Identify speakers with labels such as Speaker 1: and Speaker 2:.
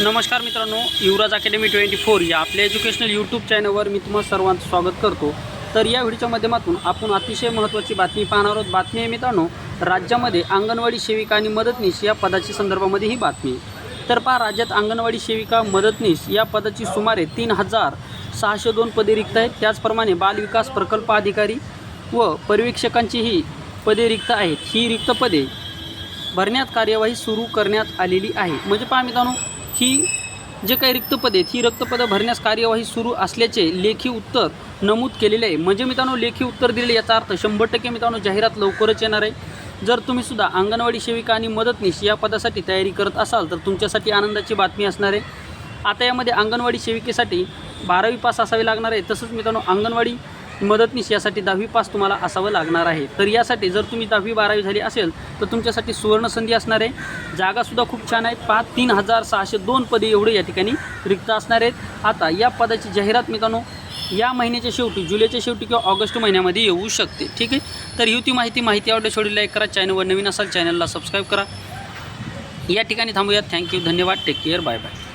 Speaker 1: नमस्कार मित्रांनो युवराज academy twenty four या आपल्या एज्युकेशनल यूट्यूब चॅनलवर मी तुम्हाला सर्वांचं स्वागत करतो. तर या व्हिडिओच्या माध्यमातून आपण अतिशय महत्त्वाची बातमी पाहणार आहोत. बातमी आहे मित्रांनो राज्यामध्ये अंगणवाडी सेविका आणि मदतनीस या पदाची संदर्भामध्ये ही बातमी तर पहा राज्यात अंगणवाडी सेविका मदतनीस या पदाची सुमारे तीन हजार सहाशे दोन पदे रिक्त आहेत. त्याचप्रमाणे बालविकास प्रकल्प अधिकारी व पर्यवेक्षकांचीही पदे रिक्त आहेत. ही रिक्त पदे भरण्यात कार्यवाही सुरू करण्यात आलेली आहे. म्हणजे पहा मित्रांनो ही जे काही रिक्तपदे आहेत ही रिक्तपदं भरण्यास कार्यवाही सुरू असल्याचे लेखी उत्तर नमूद केलेले आहे. म्हणजे मित्रांनो लेखी उत्तर दिलेले याचा अर्थ शंभर टक्के मित्रांनो जाहिरात लवकरच येणार आहे. जर तुम्ही सुद्धा अंगणवाडी सेविका आणि मदतनीस या पदासाठी तयारी करत असाल तर तुमच्यासाठी आनंदाची बातमी असणार आहे. आता यामध्ये अंगणवाडी सेविकेसाठी बारावी पास असावे लागणार आहे. तसंच मित्रांनो अंगणवाडी मदतनीस यासाठी दहावी पास तुम्हाला असावं लागणार आहे. तर यासाठी जर तुम्ही दहावी बारावी झाली असेल तर तुमच्यासाठी सुवर्ण संधी असणार आहे. जागासुद्धा खूप छान आहेत पाच तीन हजार सहाशे दोन पदे एवढे या ठिकाणी रिक्त असणार आहेत. आता या पदाची जाहिरात मित्रांनो या महिन्याच्या शेवटी जुलैच्या शेवटी किंवा ऑगस्ट महिन्यामध्ये येऊ शकते. ठीक आहे? तर ही होती माहिती. माहिती आवडली शेवटी लाईक करा. चॅनलवर नवीन असाल चॅनलला सबस्क्राईब करा. या ठिकाणी थांबूयात. Thank you. धन्यवाद. Take care. Bye bye.